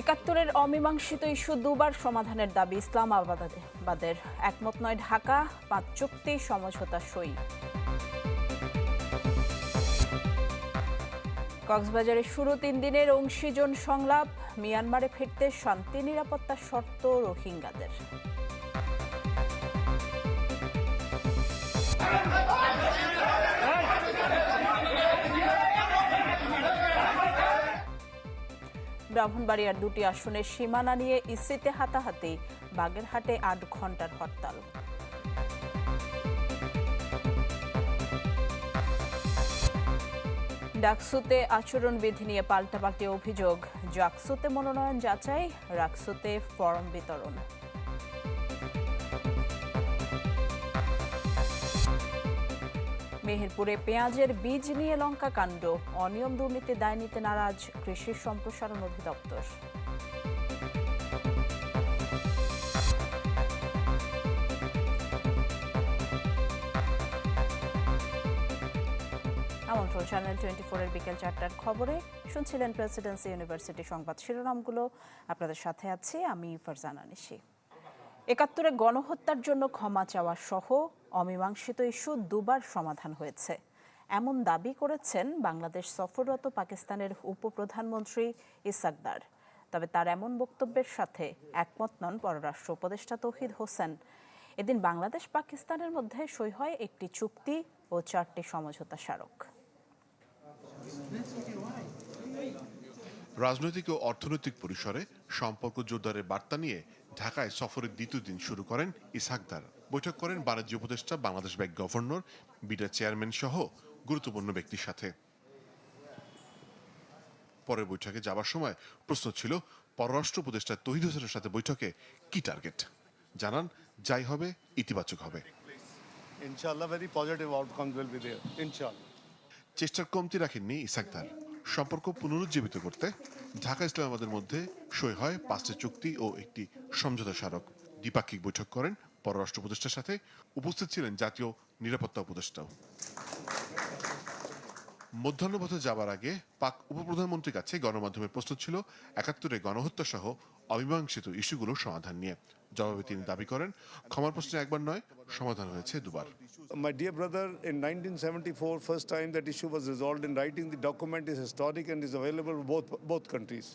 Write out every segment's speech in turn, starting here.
একাত্তরের অমীমাংসিত ইস্যু দুবার সমাধানের দাবি ইসলামাবাদের। একমত নয় ঢাকা, পাঁচ চুক্তি সমঝোতা সই। কক্সবাজারে শুরু তিন দিনের অংশীজন সংলাপ, মিয়ানমারে ফিরতে শান্তি, নিরাপত্তার শর্ত রোহিঙ্গাদের। ব্রাহ্মণবাড়িয়ার দুটি আসনের সীমানা নিয়ে ইসিতে হাতাহাতি, বাগেরহাটে আট ঘণ্টার হরতাল। ডাকসুতে আচরণবিধি নিয়ে পাল্টাপাল্টি অভিযোগ, জাকসুতে মনোনয়ন যাচাই, রাকসুতে ফরম বিতরণ। মেহেরপুরে পেঁয়াজের বীজ নিয়ে লঙ্কা কাণ্ড। অনিয়ম দুর্নীতি দায় নিতে নারাজ কৃষি সম্প্রসারণ অধিদপ্তর। আমন্ত্রণ চ্যানেল টোয়েন্টি ফোরের বিকেল চারটার খবরে। শুনছিলেন প্রেসিডেন্সি ইউনিভার্সিটি সংবাদ শিরোনামগুলো। আপনাদের সাথে আছি আমি ফারজানা নিশি। একাত্তরে গণহত্যার জন্য ক্ষমা চাওয়া সহ অমীমাংসিত ইস্যু দুবার সমাধান হয়েছে। এমন দাবি করেছেন বাংলাদেশ সফররত পাকিস্তানের উপপ্রধানমন্ত্রী ইসাকদার। তবে তার এমন বক্তব্যের সাথে একমত নন পররাষ্ট্র উপদেষ্টা তৌহিদ হোসেন। এদিন বাংলাদেশ পাকিস্তানের মধ্যে সই হয় একটি চুক্তি ও চারটি সমঝোতা স্মারক। রাজনৈতিক ও অর্থনৈতিক পরিসরে সম্পর্ক জোরদারের বার্তা নিয়ে ঢাকায় সফরের দ্বিতীয় দিন শুরু করেন ইসাকদার বৈঠক করেন বাণিজ্য উপদেষ্টা Bangladesh bank governor BIDA chairman সহ গুরুত্বপূর্ণ ব্যক্তির সাথে পরের বৈঠকে যাবার সময় প্রশ্ন ছিল পররাষ্ট্র উপদেষ্টা তহিদ হোসেনের সাথে বৈঠকে কি টার্গেট জানান যাই হবে ইতিবাচক হবে. Inshallah. চেষ্টার কমতি রাখেননি ইসাকদার সম্পর্ক পুনরুজ্জীবিত করতে ঢাকা ইসলামাবাদের মধ্যে সই হয় পাঁচটি চুক্তি ও একটি সমঝোতা স্মারক। দ্বিপাক্ষিক বৈঠক করেন পররাষ্ট্র উপদেষ্টার সাথে। উপস্থিত ছিলেন জাতীয় নিরাপত্তা উপদেষ্টাও। মধ্যাহ্নপথে যাবার আগে পাক উপপ্রধানমন্ত্রীর কাছে গণমাধ্যমে প্রস্তুত ছিল, একাত্তরে গণহত্যা সহ অমীমাংসিত ইস্যুগুলোর সমাধান নিয়ে। জবাবে তিনি দাবি করেন, ক্ষমার প্রশ্নে একবার নয়, সমাধান হয়েছে দুবার। My dear brother in nineteen seventy four first time that issue was resolved in writing the document is historic and is available both both countries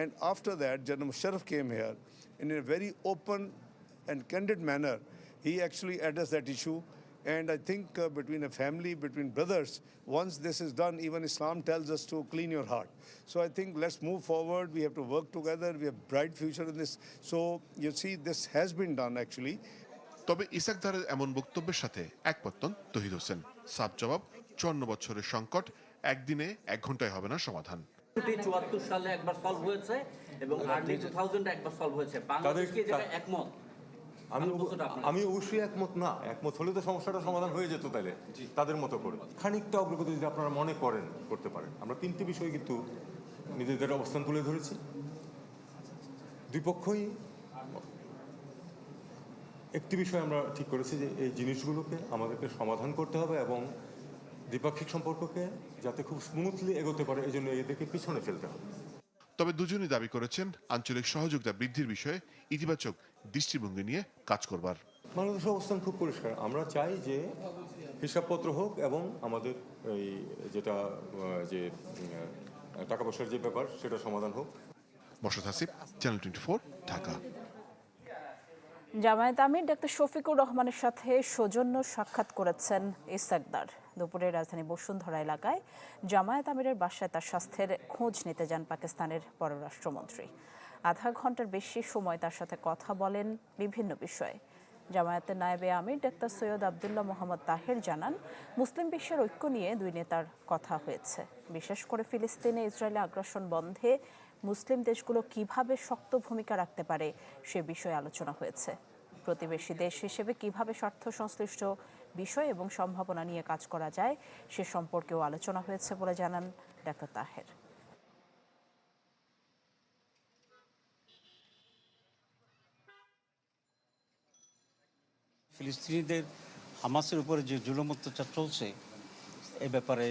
and after that Gen Musharraf came here in a very open and candid manner he actually addressed that issue And I think uh, between a family, between brothers, once this is done, even Islam tells us to clean your heart. So I think let's move forward. We have to work together. We have bright future in this. So you see, this has been done actually. তবে ইসাকদারের এমন বক্তব্যের সাথে একমত নন তহিদ হোসেন সাফ জবাব চুয়ান্ন বছরের সংকট একদিনে এক ঘন্টায় হবে না সমাধান চুয়াত্তর সালে একবার সলভ হয়েছে এবং আর্লি টু থাউজেন্ড একবার সলভ হয়েছে বাংলাদেশ কি যেটা একমত আমি আমি অবশ্যই একমত না একমত হলে তো সমস্যাটা সমাধান হয়ে যেত তাহলে তাদের মতো করে। খানিকটা অগ্রগতি যদি আপনারা মনে করেন করতে পারেন। আমরা তিনটি বিষয় কিন্তু নিজেদের অবস্থান তুলে ধরেছি। দুই পক্ষই একটি বিষয় আমরা ঠিক করেছি যে এই জিনিসগুলোকে আমাদেরকে সমাধান করতে হবে এবং দ্বিপাক্ষিক সম্পর্ককে যাতে খুব স্মুথলি এগোতে পারে এই জন্য এদেরকে পিছনে ফেলতে হবে। তবে দুজনই দাবি করেছেন আঞ্চলিক সহযোগিতা বৃদ্ধির বিষয়ে ইতিবাচক দৃষ্টিভঙ্গি নিয়ে কাজ করবার। বাংলাদেশের অবস্থান খুব পরিষ্কার। আমরা চাই যে হিসাবপত্র হোক এবং আমাদের এই যেটা যে টাকা পয়সার যে ব্যাপার সেটা সমাধান হোক। বসত হাসিব চ্যানেল টোয়েন্টি ঢাকা। জামায়াত আমির ডাক্তার শফিকুর রহমানের সাথে সৌজন্য সাক্ষাৎ করেছেন ইসাকদার দুপুরে রাজধানী বসুন্ধরা এলাকায় জামায়াত আমিরের বাসায় তার স্বাস্থ্যের খোঁজ নিতে যান পাকিস্তানের পররাষ্ট্রমন্ত্রী। আধা ঘণ্টার বেশি সময় তার সাথে কথা বলেন বিভিন্ন বিষয়ে। জামায়াতের নায়েবে আমির ডাক্তার সৈয়দ আবদুল্লাহ মোহাম্মদ তাহের জানান, মুসলিম বিশ্বের ঐক্য নিয়ে দুই নেতার কথা হয়েছে। বিশেষ করে ফিলিস্তিনে ইসরায়েলে আগ্রাসন বন্ধে মুসলিম দেশগুলো কীভাবে শক্ত ভূমিকা রাখতে পারে সে বিষয়ে আলোচনা হয়েছে। প্রতিবেশী দেশ হিসেবে কীভাবে স্বার্থ সংশ্লিষ্ট বিষয় এবং সম্ভাবনা নিয়ে কাজ করা যায়, সে সম্পর্কেও আলোচনা হয়েছে বলে জানান ডাক্তার তাহের। ফিলিস্তিনিদের হামাসের উপরে যে জুলুম অত্যাচার চলছে, এ ব্যাপারে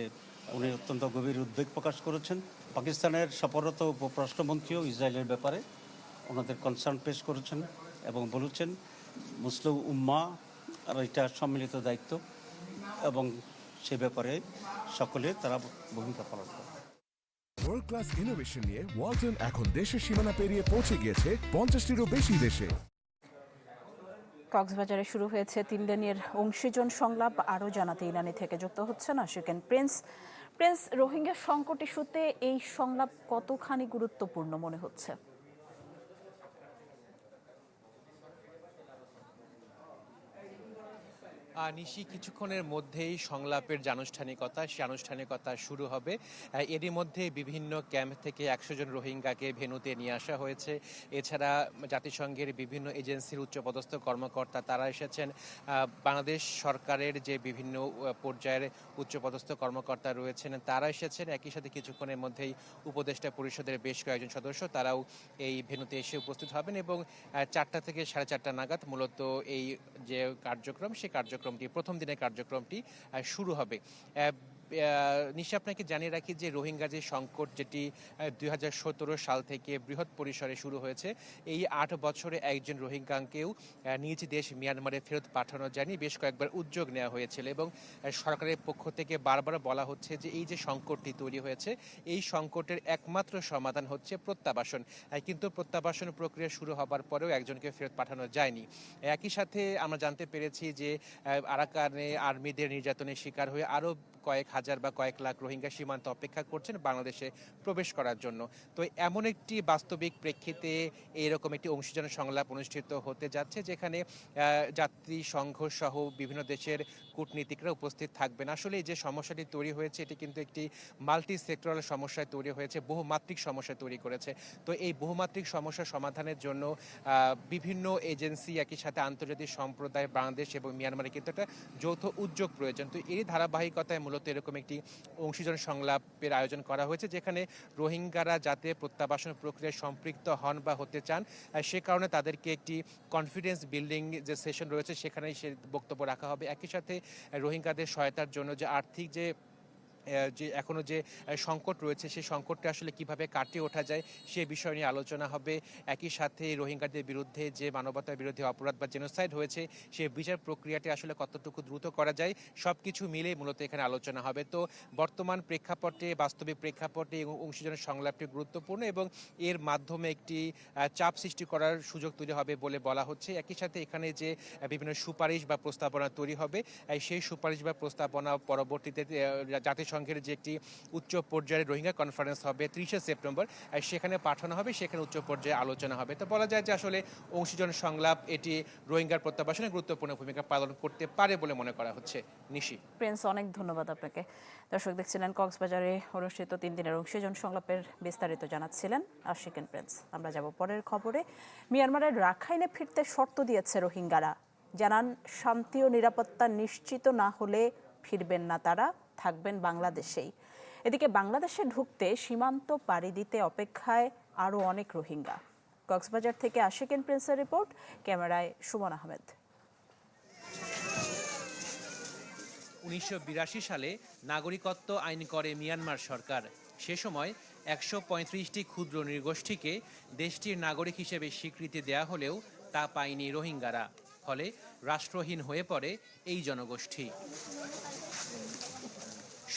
উনি অত্যন্ত গভীর উদ্বেগ প্রকাশ করেছেন। পাকিস্তানের সফররত উপরাষ্ট্রমন্ত্রীও ইসরায়েলের ব্যাপারে ওনাদের কনসার্ন পেশ করেছেন এবং বলেছেন, মুসলিম উম্মা এটা সম্মিলিত দায়িত্ব এবং সে ব্যাপারে সকলে তারা ভূমিকা পালন করে। ওয়ার্ল্ড ক্লাস ইনোভেশন নিয়ে ওয়ালটন এখন দেশের সীমানা পেরিয়ে পৌঁছে গিয়েছে পঞ্চাশটিরও বেশি দেশে। কক্সবাজারে শুরু হয়েছে তিন লেনের অংশীজন সংলাপ আরও জানাতে ইরানি থেকে যুক্ত হচ্ছেন আশিকেন প্রিন্স। প্রিন্স রোহিঙ্গা সংকট ইস্যুতে এই সংলাপ কতখানি গুরুত্বপূর্ণ মনে হচ্ছে? নিশি কিছুক্ষণের মধ্যেই সংলাপের যে আনুষ্ঠানিকতা সে আনুষ্ঠানিকতা শুরু হবে। এরই মধ্যে বিভিন্ন ক্যাম্প থেকে একশো জন রোহিঙ্গাকে ভেনুতে নিয়ে আসা হয়েছে। এছাড়া জাতিসংঘের বিভিন্ন এজেন্সির উচ্চপদস্থ কর্মকর্তা তারা এসেছেন। বাংলাদেশ সরকারের যে বিভিন্ন পর্যায়ের উচ্চপদস্থ কর্মকর্তা রয়েছেন, তারা এসেছেন। একই সাথে কিছুক্ষণের মধ্যেই উপদেষ্টা পরিষদের বেশ কয়েকজন সদস্য তারাও এই ভেনুতে এসে উপস্থিত হবেন এবং চারটা থেকে সাড়ে চারটা নাগাদ মূলত এই যে কার্যক্রম সেই কার্যক্রমটি প্রথম দিনের কার্যক্রমটি শুরু হবে। নিশা আপনাকে জানিয়ে রাখি যে রোহিঙ্গা যে সংকট, যেটি দু হাজার সতেরো সাল থেকে বৃহৎ পরিসরে শুরু হয়েছে, এই আট বছরে একজন রোহিঙ্গাকেও নিজ দেশ মিয়ানমারে ফেরত পাঠানো যায়নি। বেশ কয়েকবার উদ্যোগ নেওয়া হয়েছিল এবং সরকারের পক্ষ থেকে বারবার বলা হচ্ছে যে এই যে সংকটটি তৈরি হয়েছে, এই সংকটের একমাত্র সমাধান হচ্ছে প্রত্যাবাসন। কিন্তু প্রত্যাবাসন প্রক্রিয়া শুরু হবার পরেও একজনকে ফেরত পাঠানো যায়নি। একই সাথে আমরা জানতে পেরেছি যে আরাকানে আর্মিদের নির্যাতনের শিকার হয়ে আরও কয়েক হাজার বা কয়েক লাখ রোহিঙ্গা সীমান্ত অপেক্ষা করছেন বাংলাদেশে প্রবেশ করার জন্য। তো এমন একটি বাস্তবিক প্রেক্ষিতে এরকম একটি অংশীজন সংলাপ অনুষ্ঠিত হতে যাচ্ছে, যেখানে যাত্রী জাতিসংঘ সহ বিভিন্ন দেশের কূটনীতিকরা উপস্থিত থাকবেন। আসলে এই যে সমস্যাটি তৈরি হয়েছে, এটি কিন্তু একটি মাল্টি সেক্টরাল সমস্যায় তৈরি হয়েছে, বহুমাত্রিক সমস্যা তৈরি করেছে। তো এই বহুমাত্রিক সমস্যা সমাধানের জন্য বিভিন্ন এজেন্সি একই সাথে আন্তর্জাতিক সম্প্রদায়, বাংলাদেশ এবং মিয়ানমারে কিন্তু একটা যৌথ উদ্যোগ প্রয়োজন। তো এই ধারাবাহিকতায় মূলত এরকম একটি অংশীজন সংলাপের আয়োজন করা হয়েছে, যেখানে রোহিঙ্গারা যাতে প্রত্যাবাসন প্রক্রিয়ায় সম্পৃক্ত হন বা হতে চান সে কারণে তাদেরকে একটি কনফিডেন্স বিল্ডিং যে সেশন রয়েছে, সেখানেই সে বক্তব্য রাখা হবে। একই সাথে রোহিঙ্গাদের সহায়তার জন্য যে আর্থিক যে যে এখনও যে সংকট রয়েছে সেই সংকটটা আসলে কীভাবে কাটিয়ে ওঠা যায় সে বিষয় নিয়ে আলোচনা হবে। একই সাথে রোহিঙ্গাদের বিরুদ্ধে যে মানবতার বিরুদ্ধে অপরাধ বা জেনোসাইড হয়েছে সে বিচার প্রক্রিয়াটি আসলে কতটুকু দ্রুত করা যায় সব কিছু মিলে মূলত এখানে আলোচনা হবে। তো বর্তমান প্রেক্ষাপটে বাস্তবিক প্রেক্ষাপটে এবং অংশীজনের সংলাপটি গুরুত্বপূর্ণ এবং এর মাধ্যমে একটি চাপ সৃষ্টি করার সুযোগ তৈরি হবে বলে বলা হচ্ছে। একই সাথে এখানে যে বিভিন্ন সুপারিশ বা প্রস্তাবনা তৈরি হবে সেই সুপারিশ বা প্রস্তাবনা পরবর্তীতে আহ, জাতিসংঘের যে একটি উচ্চ পর্যায়ের রোহিঙ্গা কনফারেন্স হবে ত্রিশে সেপ্টেম্বর আহ, সেখানে পাঠানো হবে সেখানে উচ্চ পর্যায়ে আলোচনা হবে। তো বলা যায় যে আসলে অংশীজন সংলাপ এটি রোহিঙ্গার প্রত্যাবাসনে গুরুত্বপূর্ণ ভূমিকা পালন করতে পারে বলে মনে করা হচ্ছে। নিশি। প্রিন্স অনেক ধন্যবাদ আপনাকে। দর্শক দেখছিলেন কক্সবাজারে অনুষ্ঠিত তিন দিনের অংশীজন সংলাপের বিস্তারিত জানাচ্ছিলেন আশিকেন প্রিন্স। আমরা যাব পরের খবরে। মিয়ানমারের রাখাইনে ফিরতে শর্ত দিয়েছে রোহিঙ্গারা। জানান শান্তি ও নিরাপত্তা নিশ্চিত না হলে ফিরবেন না তারা। থাকবেন বাংলাদেশেই। এদিকে বাংলাদেশে ঢুকতে সীমান্ত পাড়ি দিতে অপেক্ষায় আরও অনেক রোহিঙ্গা। কক্সবাজার থেকে আশিকেন প্রিন্সের রিপোর্ট, ক্যামেরায় সুমন আহমেদ। উনিশশো বিরাশি সালে নাগরিকত্ব আইন করে মিয়ানমার সরকার। সে সময় একশো পঁয়ত্রিশটি ক্ষুদ্র নৃগোষ্ঠীকে দেশটির নাগরিক হিসেবে স্বীকৃতি দেয়া হলেও তা পায়নি রোহিঙ্গারা। ফলে রাষ্ট্রহীন হয়ে পড়ে এই জনগোষ্ঠী।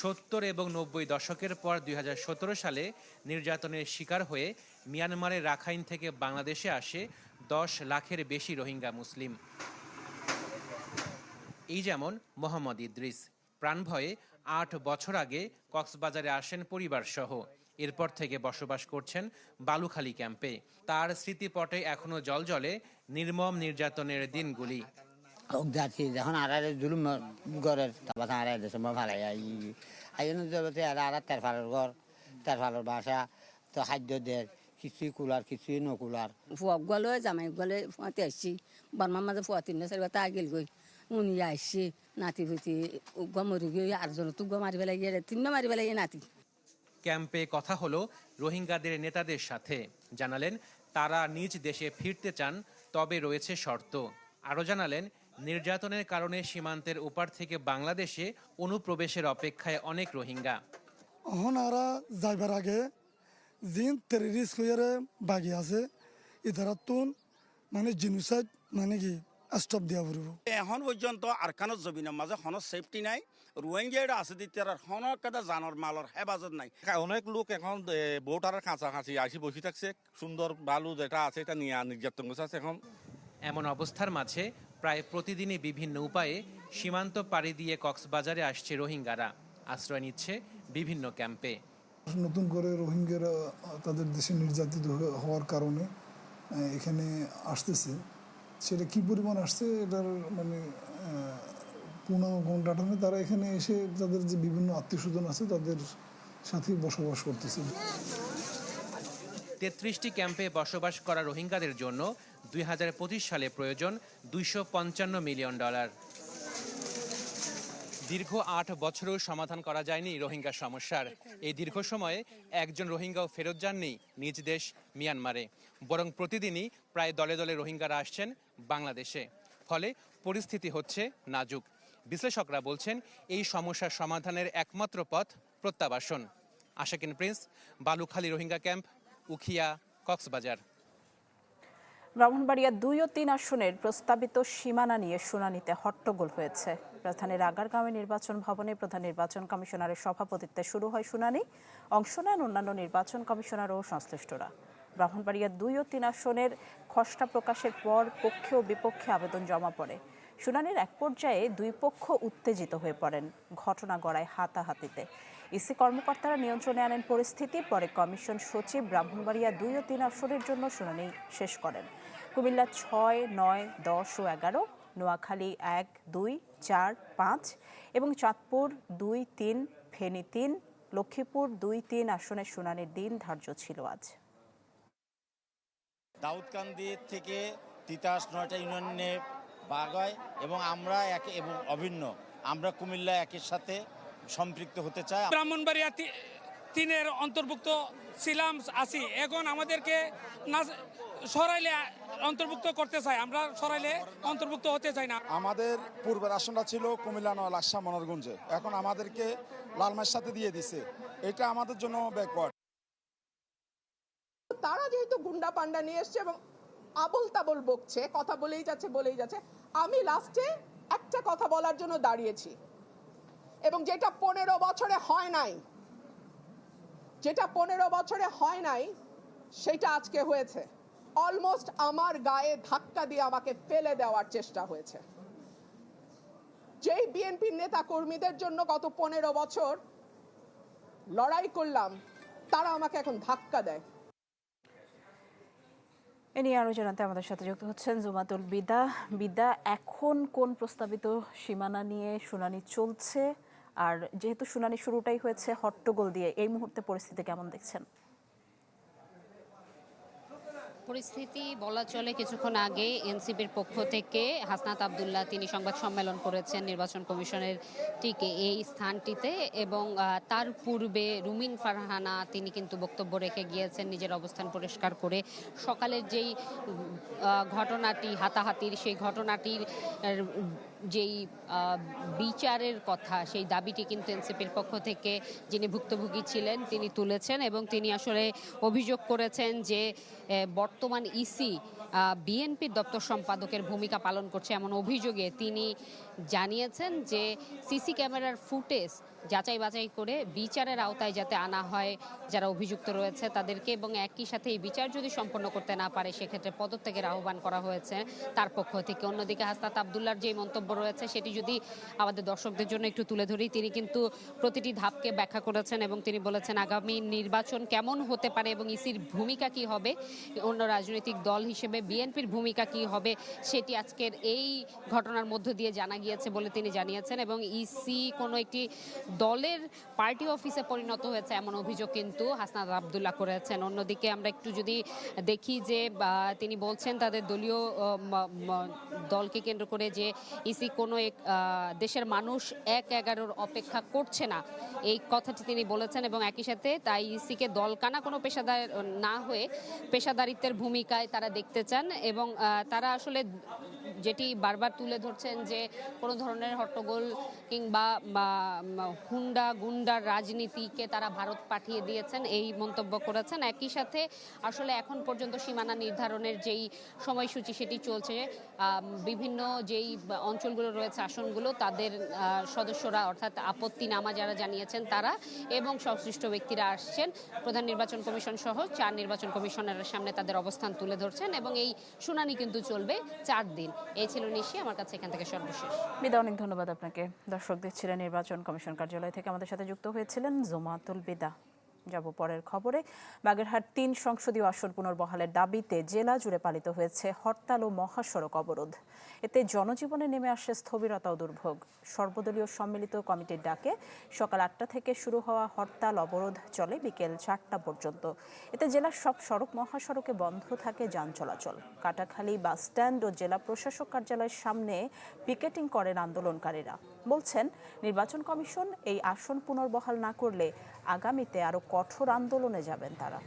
সত্তর এবং নব্বই দশকের পর দুই হাজার সতেরো সালে নির্যাতনের শিকার হয়ে মিয়ানমারের রাখাইন থেকে বাংলাদেশে আসে দশ লাখের বেশি রোহিঙ্গা মুসলিম। এই যেমন মোহাম্মদ ইদ্রিস। প্রাণ ভয়ে আট বছর আগে কক্সবাজারে আসেন পরিবার সহ এরপর থেকে বসবাস করছেন বালুখালী ক্যাম্পে। তার স্মৃতিপটে এখনও জল জলে নির্মম নির্যাতনের দিনগুলি। যখন আর জুলুম তারপর আর দেশে ভালাই আই আই যাবে আর আর তেরফালের ঘর তেরফালের বাসা তো খাদ্য কিছুই কুলার কিছুই নকুলার। ফুয়া গলে জামাই ফুয়াতে আসছি বারমার মাঝে তা গই উনি আসছি নাতি ফুতি মরি আর জন তুগ্গা মারি পেলাই গিয়ে তিন মারি পেলাই নাতি। ক্যাম্পে কথা হলো রোহিঙ্গাদের নেতাদের সাথে। জানালেন তারা নিজ দেশে ফিরতে চান তবে রয়েছে শর্ত। আরও জানালেন নির্যাতনের কারণে সীমান্তের ওপার থেকে বাংলাদেশে অনুপ্রবেশের অপেক্ষায় অনেক রোহিঙ্গা। এখন আরা যাইবার আগে যিন টেরিরিস্ট হয়ে বাগি আছে ইধারাতুন মানে জিনুসাইড মানে কি স্টপ দিয়া পড়ব। এখন পর্যন্ত আরকানত জমিনের মাঝে হন সেফটি নাই। রোহিঙ্গা আছে দিতে হন কেদা জানর মালর হেফাজত নাই। অনেক লোক এখন ভোটারের কাছাকাছি আসি বসে থাকছে। সুন্দর বালু যেটা আছে এটা নিয়ে নির্যাতন করছে। এখন এমন অবস্থার মাঝে প্রায় প্রতিদিনই বিভিন্ন উপায়ে সীমান্ত পাড়ি দিয়ে কক্সবাজারে আসছে রোহিঙ্গারা। আশ্রয় নিচ্ছে বিভিন্ন ক্যাম্পে। নতুন করে রোহিঙ্গারা তাদের দেশে নির্যাতিত হওয়ার কারণে এখানে আসতেছে। সেটা কি পরিমাণ আসছে এটার মানে পূর্ণাঙ্গ নেই তারা এখানে এসে তাদের যে বিভিন্ন আত্মীয় স্বজন আছে তাদের সাথে বসবাস করতেছে। তেত্রিশটি ক্যাম্পে বসবাস করা রোহিঙ্গাদের জন্য দুই হাজার পঁচিশ সালে প্রয়োজন দুইশো পঞ্চান্ন মিলিয়ন ডলার। দীর্ঘ আট বছরেও সমাধান করা যায়নি রোহিঙ্গা সমস্যার। এই দীর্ঘ সময়ে একজন রোহিঙ্গাও ফেরত যাননি নিজ দেশ মিয়ানমারে। বরং প্রতিদিনই প্রায় দলে দলে রোহিঙ্গারা আসছেন বাংলাদেশে। ফলে পরিস্থিতি হচ্ছে নাজুক। বিশ্লেষকরা বলছেন, এই সমস্যার সমাধানের একমাত্র পথ প্রত্যাবাসন। Ashakin Prince, Balukhali Rohingya camp, Ukhiya, Cox's Bazar. Brahmanbaria দুই ও তিন আসনের প্রস্তাবিত সীমানা নিয়ে শুনানিতে হট্টগোল হয়েছে। রাজধানীর আগারগাঁওয়ে নির্বাচন ভবনে প্রধান নির্বাচন কমিশনারের সভাপতিত্বে শুরু হয় শুনানি। অংশ নেন অন্যান্য নির্বাচন কমিশনার ও সংশ্লিষ্টরা। ব্রাহ্মণবাড়িয়া দুই ও তিন আসনের খসড়া প্রকাশের পর পক্ষে ও বিপক্ষে আবেদন জমা পড়ে। শুনানির এক পর্যায়ে দুই পক্ষ উত্তেজিত হয়ে পড়েন। ঘটনা গড়ায় হাতাহাতিতে। ইসি কর্মকর্তারা নিয়ন্ত্রণে আনেন পরিস্থিতি, পরে কমিশন সচিব ব্রাহ্মণবাড়িয়া দুই ও তিন আসনের জন্য শুনানি শেষ করেন। কুমিল্লা ছয় নয় দশ ও এগারো নোয়াখালী এক দুই চার পাঁচ এবং চাঁদপুর দুই তিন ফেনী তিন লক্ষ্মীপুর দুই তিন আসনের শুনানির দিন ধার্য ছিল আজ। দাউদকান্দি থেকে তিতাস নয়টা ইউনিয়নে ভাগ হয় এবং আমরা একে এবং অভিন্ন। আমরা কুমিল্লা একের সাথে সম্পৃক্ত হতে চাই। ব্রাহ্মণবাড়িয়া তিনের অন্তর্ভুক্ত ছিলাম আসি এখন আমাদেরকে না সরাইলে অন্তর্ভুক্ত করতে চাই আমরা সরাইলে অন্তর্ভুক্ত হতে চাই না। আমাদের পূর্বের আসনটা ছিল কুমিল্লা নয় লাকসা মনোরগঞ্জে। এখন আমাদেরকে লালমাইয়ের সাথে দিয়ে দিছে। এটা আমাদের জন্য ব্যাকওয়ার্ড তারা যেহেতু গুন্ডা পান্ডা নিয়ে এসছে এবং আবল তাবল বকছে কথা বলেই যাচ্ছে বলেই যাচ্ছে আমি লাস্টে একটা কথা বলার জন্য দাঁড়িয়েছি। এবং যেটা পনেরো বছরে হয় নাই যেটা পনেরো বছরে হয় নাই সেটা আজকে হয়েছে। অলমোস্ট আমার গায়ে ধাক্কা দিয়ে আমাকে ফেলে দেওয়ার চেষ্টা হয়েছে। যেই বিএনপির নেতা কর্মীদের জন্য গত পনেরো বছর লড়াই করলাম, তারা আমাকে এখন ধাক্কা দেয়। এ নিয়ে আরও জানাতে আমাদের সাথে যুক্ত হচ্ছেন জুমাতুল বিদা। বিদা, এখন কোন প্রস্তাবিত সীমানা নিয়ে শুনানি চলছে? আর যেহেতু শুনানি শুরুটাই হয়েছে হট্টগোল দিয়ে, এই মুহূর্তে পরিস্থিতি কেমন দেখছেন? পরিস্থিতি বলা চলে কিছুক্ষণ আগে এনসিপির পক্ষ থেকে হাসনাত আবদুল্লাহ তিনি সংবাদ সম্মেলন করেছেন নির্বাচন কমিশনের টিকে এই স্থানটিতে এবং তার পূর্বে রুমিন ফারহানা তিনি কিন্তু বক্তব্য রেখে গিয়েছেন নিজের অবস্থান পরিষ্কার করে। সকালের যেই ঘটনাটি, হাতাহাতির সেই ঘটনাটির যেই বিচারের কথা, সেই দাবিটি কিন্তু এনসিপির পক্ষ থেকে যিনি ভুক্তভোগী ছিলেন তিনি তুলেছেন এবং তিনি আসলে অভিযোগ করেছেন যে বর্তমান ইসি বিএনপির দপ্তর সম্পাদকের ভূমিকা পালন করছে এমন অভিযোগে তিনি জানিয়েছেন যে, সিসি ক্যামেরার ফুটেজ যাচাই বাছাই করে বিচারের আওতায় যাতে আনা হয়, যারা অভিযুক্ত রয়েছে তাদেরকে এবং একই সাথে এই বিচার যদি সম্পন্ন করতে না পারে, সেক্ষেত্রে পদত্যাগের আহ্বান করা হয়েছে তার পক্ষ থেকে। অন্যদিকে হাসনাত আবদুল্লার যে মন্তব্য রয়েছে, সেটি যদি আমাদের দর্শকদের জন্য একটু তুলে ধরি, তিনি কিন্তু প্রতিটি ধাপকে ব্যাখ্যা করেছেন এবং তিনি বলেছেন, আগামী নির্বাচন কেমন হতে পারে এবং ইসির ভূমিকা কি হবে? অন্য রাজনৈতিক দল হিসেবে বিএনপির ভূমিকা কি হবে? সেটি আজকের এই ঘটনার মধ্য দিয়ে জানা গিয়েছে বলে তিনি জানিয়েছেন এবং ইসি কোনো একটি দলের পার্টি অফিসে পরিণত হয়েছে এমন অভিযোগ কিন্তু হাসনাত আবদুল্লাহ করেছেন। অন্যদিকে আমরা একটু যদি দেখি যে তিনি বলছেন তাদের দলীয় দলকে কেন্দ্র করে যে ইসি কোনো এক দেশের মানুষ এক এগারোর অপেক্ষা করছে না, এই কথাটি তিনি বলেছেন এবং একই সাথে তাই ইসিকে দলকানা কোনো পেশাদার, না হয়ে পেশাদারিত্বের ভূমিকায় তারা দেখতে চান এবং তারা আসলে যেটি বারবার তুলে ধরছেন যে কোনো ধরনের হট্টগোল কিংবা হুন্ডা গুন্ডার রাজনীতিকে তারা ভারত পাঠিয়ে দিয়েছেন, এই মন্তব্য করেছেন। একই সাথে আসলে এখন পর্যন্ত সীমানা নির্ধারণের যেই সময়সূচি সেটি চলছে বিভিন্ন যেই অঞ্চলগুলো রয়েছে, আসনগুলো, তাদের সদস্যরা অর্থাৎ আপত্তি নামা যারা জানিয়েছেন তারা এবং সংশ্লিষ্ট ব্যক্তিরা আসছেন। প্রধান নির্বাচন কমিশন সহ চার নির্বাচন কমিশনারের সামনে তাদের অবস্থান তুলে ধরছেন এবং এই শুনানি কিন্তু চলবে চার দিন। এই ছিল নিশি, আমার কাছে এখান থেকে সর্বশেষ। বিদা অনেক ধন্যবাদ আপনাকে। দর্শকদের ছিলেন নির্বাচন কমিশন কার্যালয় থেকে আমাদের সাথে যুক্ত হয়েছিলেন জোমাতুল বিদা। যাব পরের খবরে। বাগেরহাট তিন সংসদীয় আসন পুনর্বহালের দাবিতে জেলা জুড়ে পালিত হয়েছে হরতাল ও মহাসড়ক অবরোধ। এতে জনজীবনে নেমে আসে স্থবিরতা ও দুর্ভোগ। সর্বদলীয় সম্মিলিত কমিটির ডাকে সকাল আটটা থেকে শুরু হওয়া হরতাল অবরোধ চলে বিকেল চারটা পর্যন্ত। এতে জেলার সব সড়ক মহাসড়কে বন্ধ থাকে যান চলাচল। কাটাখালী বাস স্ট্যান্ড ও জেলা প্রশাসক কার্যালয়ের সামনে পিকেটিং করেন আন্দোলনকারীরা। বলছেন, নির্বাচন কমিশন এই আসন পুনর্বহাল না করলে আগামীতে আরও কঠোর আন্দোলনে যাবেন তারা।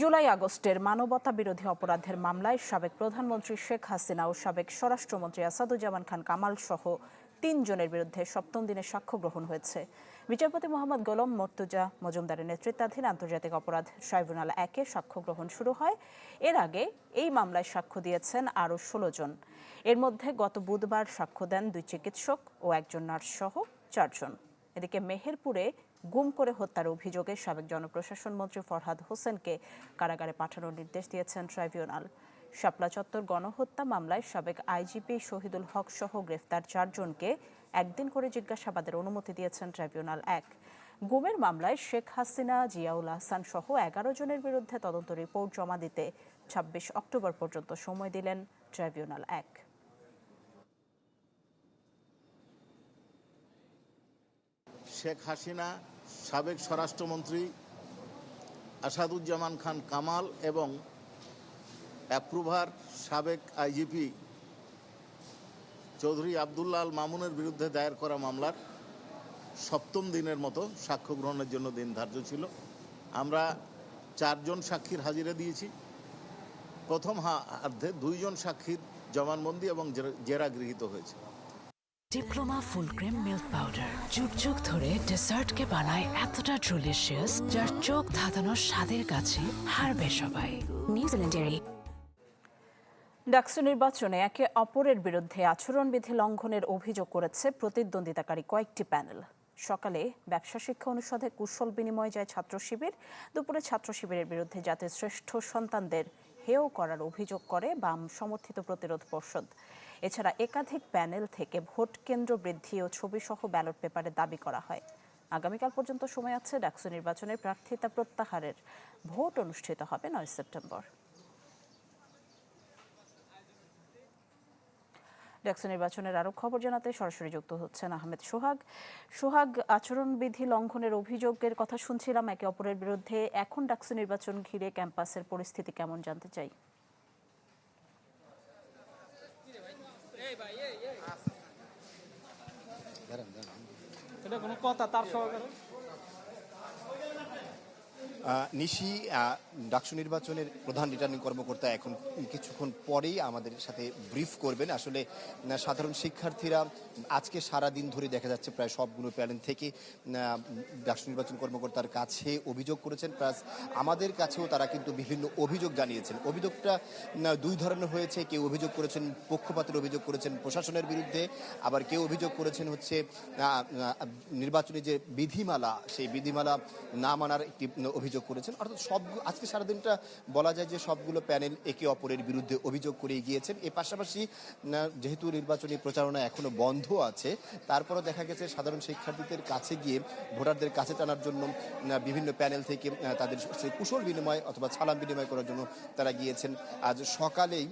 জুলাই আগস্টের মানবতা বিরোধী অপরাধের মামলায় সাবেক প্রধানমন্ত্রী শেখ হাসিনা ও সাবেক স্বরাষ্ট্রমন্ত্রী আসাদুজ্জামান খান কামাল সহ তিনজনের বিরুদ্ধে সপ্তম দিনে সাক্ষ্য গ্রহণ হয়েছে। বিচারপতি মোহাম্মদ গোলাম মর্তুজা মজুমদারের নেতৃত্বাধীন আন্তর্জাতিক অপরাধ ট্রাইব্যুনাল একে সাক্ষ্য গ্রহণ শুরু হয়। এর আগে এই মামলায় সাক্ষ্য দিয়েছেন আরও ষোলো জন। এর মধ্যে গত বুধবার সাক্ষ্য দেন দুই চিকিৎসক ও একজন নার্স সহ চারজন। এদিকে মেহেরপুরে গুম করে হত্যার অভিযোগে সাবেক জনপ্রশাসন মন্ত্রী ফরহাদ হোসেনকে কারাগারে পাঠানোর নির্দেশ দিয়েছেন ট্রাইব্যুনাল। শাপলা চত্বর গণহত্যা মামলায় সাবেক আইজিপি শহীদুল হক সহ গ্রেফতার চারজনকে একদিন করে জিজ্ঞাসাবাদের অনুমতি দিয়েছেন ট্রাইব্যুনাল এক। গুমের মামলায় শেখ হাসিনা, জিয়াউল আহসান সহ এগারো জনের বিরুদ্ধে তদন্ত রিপোর্ট জমা দিতে ছাব্বিশ অক্টোবর পর্যন্ত সময় দিলেন ট্রাইব্যুনাল এক। শেখ হাসিনা, সাবেক স্বরাষ্ট্রমন্ত্রী আসাদুজ্জামান খান কামাল এবং অ্যাপ্রুভার সাবেক আইজিপি চৌধুরী আবদুল্লাহ আল মামুনের বিরুদ্ধে দায়ের করা মামলার সপ্তম দিনের মতো সাক্ষ্য গ্রহণের জন্য দিন ধার্য ছিল। আমরা চারজন সাক্ষীর হাজিরা দিয়েছি। প্রথম হার্ধে দুইজন সাক্ষীর জবানবন্দি এবং জেরা- গৃহীত হয়েছে। Diploma full cream milk powder. যুগ যুগ ধরে ডেজার্টকে বানায় এতটা ডেলিশিয়াস যার চোখ ধাঁধানোর স্বাদের কাছে হারবে সবাই। নিউজিল্যান্ডের ডাকসু নির্বাচনে একে অপরের বিরুদ্ধে আচরণবিধি লঙ্ঘনের অভিযোগ করেছে প্রতিদ্বন্দ্বিতাকারী কয়েকটি প্যানেল। সকালে ব্যবসা শিক্ষা অনুষদে কুশল বিনিময় যায় ছাত্র শিবির। দুপুরে ছাত্র শিবিরের বিরুদ্ধে যাতে শ্রেষ্ঠ সন্তানদের হেয় করার অভিযোগ করে বাম সমর্থিত প্রতিরোধ পর্ষদ। এছাড়া একাধিক প্যানেল থেকে ভোট কেন্দ্র বৃদ্ধি ও ছবিসহ ব্যালট পেপারে দাবি করা হয়। আগামীকাল পর্যন্ত সময় আছে ডাকসু নির্বাচনের প্রার্থিতা প্রত্যাহারের। ভোট অনুষ্ঠিত হবে নয় সেপ্টেম্বর। ডাকসু নির্বাচনের আরও খবর জানাতে সরাসরি যুক্ত হচ্ছেন আহমেদ সোহাগ। সোহাগ, আচরণবিধি লঙ্ঘনের অভিযোগের কথা শুনছিলাম, একে অপরের বিরুদ্ধে। এখন ডাকসু নির্বাচন ঘিরে ক্যাম্পাসের পরিস্থিতি কেমন জানতে চাই? কথা, তার সহকারে। নিশি ডাকসু নির্বাচনের প্রধান রিটার্নিং কর্মকর্তা এখন কিছুক্ষণ পরেই আমাদের সাথে ব্রিফ করবেন। আসলে সাধারণ শিক্ষার্থীরা আজকে সারা দিন ধরে দেখা যাচ্ছে প্রায় সবগুলো প্যানেল থেকে ডাকসু নির্বাচন কর্মকর্তার কাছে অভিযোগ করেছেন। প্লাস আমাদের কাছেও তারা কিন্তু বিভিন্ন অভিযোগ জানিয়েছেন। অভিযোগটা দুই ধরনের হয়েছে। কেউ অভিযোগ করেছেন, পক্ষপাতের অভিযোগ করেছেন প্রশাসনের বিরুদ্ধে। আবার কেউ অভিযোগ করেছেন হচ্ছে নির্বাচনী যে বিধিমালা, সেই বিধিমালা না মানার একটি অভিযোগ করেছেন। অর্থাৎ সব আজকে সারাদিনটা বলা যায় যে সবগুলো প্যানেল একে অপরের বিরুদ্ধে অভিযোগ করে গিয়েছেন এর পাশাপাশি যেহেতু নির্বাচনী প্রচারণা এখনও বন্ধ আছে, তারপরও দেখা গেছে সাধারণ শিক্ষার্থীদের কাছে গিয়ে, ভোটারদের কাছে টানার জন্য বিভিন্ন প্যানেল থেকে তাদের কুশল বিনিময় অথবা সালাম বিনিময় করার জন্য তারা গিয়েছেন। আজ সকালেই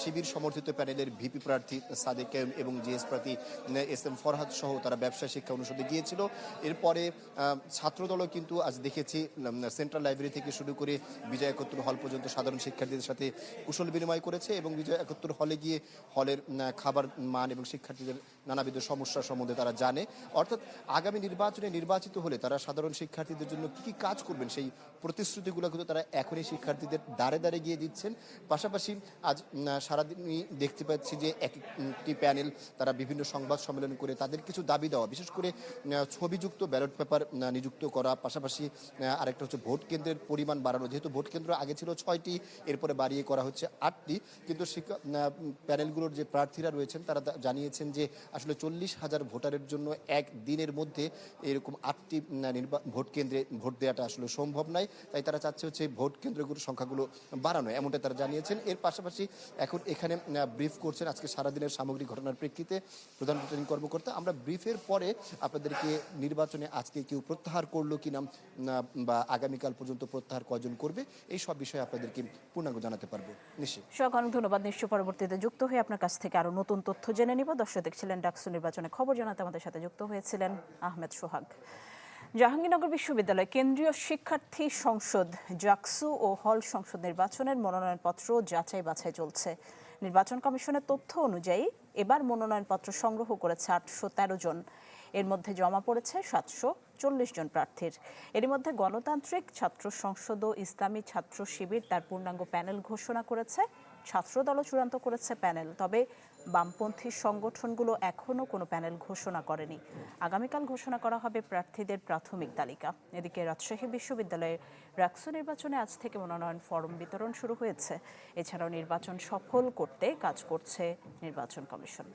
শিবির সমর্থিত প্যানেলের ভিপি প্রার্থী সাদেক কাইম এবং জিএস প্রার্থী এস এম ফরহাদ সহ তারা ব্যবসা শিক্ষা অনুষদে গিয়েছিল। এরপরে ছাত্রদলও কিন্তু আজ দেখেছি সেন্ট্রাল লাইব্রেরি থেকে শুরু করে বিজয় একাত্তর হল পর্যন্ত সাধারণ শিক্ষার্থীদের সাথে কুশল বিনিময় করেছে এবং বিজয় একাত্তর হলে গিয়ে হলের খাবার মান এবং শিক্ষার্থীদের নানাবিধ সমস্যা সম্বন্ধে তারা জানে। অর্থাৎ আগামী নির্বাচনে নির্বাচিত হলে তারা সাধারণ শিক্ষার্থীদের জন্য কি কি কাজ করবেন সেই প্রতিশ্রুতিগুলো কিন্তু তারা এখনই শিক্ষার্থীদের দ্বারে দ্বারে গিয়ে দিচ্ছেন। পাশাপাশি আজ সারাদিনই দেখতে পাচ্ছি যে এক একটি প্যানেল তারা বিভিন্ন সংবাদ সম্মেলন করে তাদের কিছু দাবি দেওয়া, বিশেষ করে ছবিযুক্ত ব্যালট পেপার নিযুক্ত করা। পাশাপাশি আরেকটা হচ্ছে ভোট কেন্দ্রের পরিমাণ বাড়ানো। যেহেতু ভোট কেন্দ্র আগে ছিল ছয়টি, এরপরে বাড়িয়ে করা হচ্ছে আটটি। কিন্তু প্যানেলগুলোর যে প্রার্থীরা রয়েছেন তারা জানিয়েছেন যে আসলে চল্লিশ হাজার ভোটারের জন্য এক দিনের মধ্যে এরকম আটটি ভোট কেন্দ্রে ভোট দেওয়াটা আসলে সম্ভব নয়। তাই তারা চাচ্ছে হচ্ছে ভোট কেন্দ্রগুলোর সংখ্যাগুলো বাড়ানো এমনটা তারা জানিয়েছেন। এর পাশাপাশি এখন এখানে ব্রিফ করছেন আজকে সারাদিনের সামগ্রিক ঘটনার প্রেক্ষিতে প্রধান রিটার্নিং কর্মকর্তা। আমরা ব্রিফের পরে আপনাদেরকে নির্বাচনে আজকে কেউ প্রত্যাহার করল কিনা উম, বা আগামীকাল পর্যন্ত প্রত্যাহার কয়জন করবে এই সব বিষয়ে আপনাদেরকে পূর্ণাঙ্গ জানাতে পারব। নিশ্চয়ই সোহাগ অনেক ধন্যবাদ। নিশ্চয় পরবর্তীতে যুক্ত হয়ে আপনার কাছ থেকে আরও নতুন তথ্য জেনে নিব। দর্শক দেখছিলেন ডাকসু নির্বাচনে খবর জানাতে আমাদের সাথে যুক্ত হয়েছিলেন আহমেদ সোহাগ। জাহাঙ্গীরনগর বিশ্ববিদ্যালয় কেন্দ্রীয় শিক্ষার্থী সংসদ, জাকসু ও হল সংসদ নির্বাচনের মনোনয়নপত্র যাচাই বাছাই চলছে। নির্বাচন কমিশনের তথ্য অনুযায়ী এবার মনোনয়নপত্র সংগ্রহ করেছে আটশো তেরো জন। এর মধ্যে জমা পড়েছে সাতশো চল্লিশ জন প্রার্থীর। এর মধ্যে গণতান্ত্রিক ছাত্র সংসদ ও ইসলামী ছাত্র শিবির তার পূর্ণাঙ্গ প্যানেল ঘোষণা করেছে। ছাত্রদলও চূড়ান্ত করেছে প্যানেল, তবে বামপন্থী সংগঠনগুলো এখনও কোনো প্যানেল ঘোষণা করেনি। আগামীকাল ঘোষণা করা হবে প্রার্থীদের প্রাথমিক তালিকা। এদিকে রাজশাহী বিশ্ববিদ্যালয়ের রাকসু নির্বাচনে আজ থেকে মনোনয়ন ফরম বিতরণ শুরু হয়েছে। এছাড়াও নির্বাচন সফল করতে কাজ করছে নির্বাচন কমিশন।